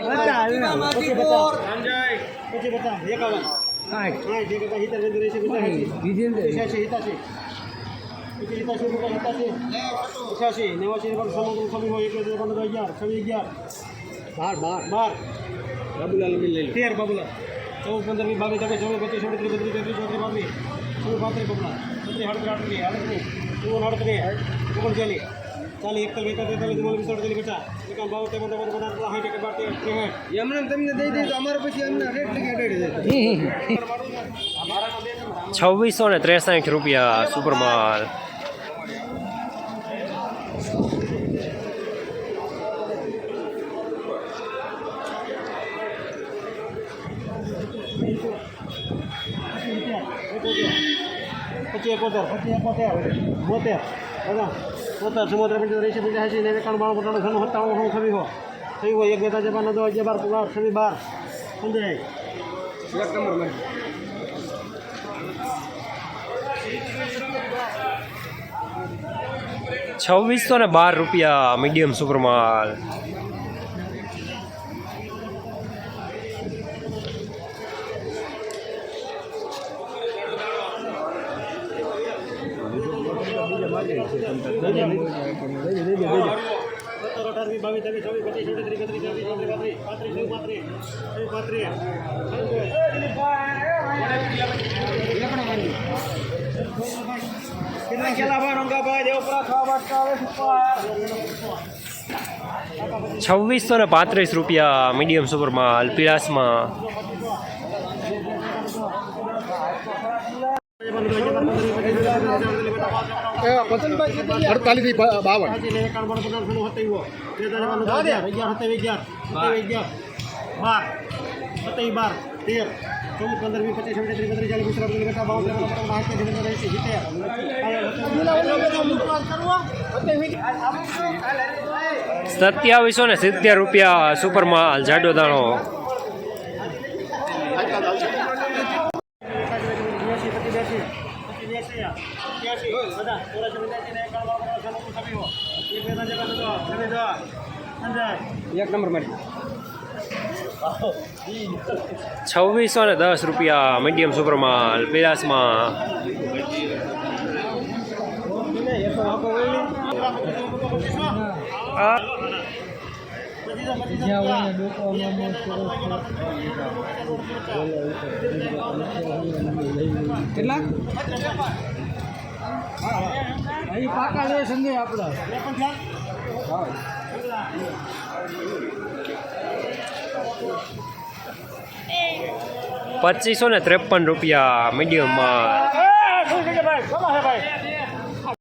પછી બતા પછી બતા એકાવન સાઠ એક હતા હિતર વેન્દ્ર એસી પંચ્યાસી હિતાસી પછી હિતાસી રૂપિયા હિતાસી પચાસી નેવાસી પણ સમગ્ર સમી હોય એટલે પંદર અગિયાર છવ્વીસ અગિયાર બાર બાર બાર બાબુલાલ તેર બાબુલાલ ચૌદ પંદર વીસ બાવીસ ત્રેવીસ ચોવીસ પચીસ છવ્વીસ ત્રીસ બત્રીસ તેત્રીસ ચોત્રીસ બાવીસ ચોવીસ પાંત્રીસ બબલા બત્રીસ આડત્રીસ આડત્રીસ આડત્રીસ ચોવન આડત્રીસ ઓગણચાલીસ ચાલીસ એકતાલીસ બેતાલીસ તેતાલીસ ચુમ્માલીસ પિસ્તાલીસ પચાસ એકાવન બાવન ત્રેપન ચોપન પચાસ સાઠ એક બાર તેર ત્રેસઠ એમને તમને દઈ દઈએ તો અમારે પછી એમને રેટ લગી અડાડી દે છવ્વીસો ને ત્રેસાઠ રૂપિયા સુપરમાલ પચીસ એકોતેર પચીસ એકોતેર બોતેર બોતેર ચુમ્મોતેર પંચોતેર એંસી પંચ્યાસી નેવું એકાણું બાણું પંચાણું છન્નું સત્તાણું અઠાણું છવ્વીસ હો. થઈ હોય એક બેતા જપાન દો અગિયાર બાર છવ્વીસ બાર. પંદર એક નંબર છવ્વીસો ને બાર રૂપિયા મીડિયમ સુપરમાલ કેટલા કેલા ભાઈ રંગાભાઈ દેવપુરા છવ્વીસો ને પાંત્રીસ રૂપિયા મીડિયમ સુપરમાં પીળાસમાં અડતાલીસથી બાવન. બાર. સત્યાવીસ બાર. તેર. ચૌદ પંદર વીસ પચીસ છવ્વીસ ત્રીસ ચાલીસ બાવન ત્રેપન સિત્તેર સત્યાવીસો ને સિત્તેર રૂપિયા સુપરમાલ જાડો દાણો. એક નંબર મારી. છવ્વીસો ને દસ રૂપિયા મીડિયમ સુપરમાલ પેલાસમાં. આ કેટલા અહીં પાકા લે સંજય આપણા પચીસો ને ત્રેપન રૂપિયા મીડિયમમાં. ભાઈ?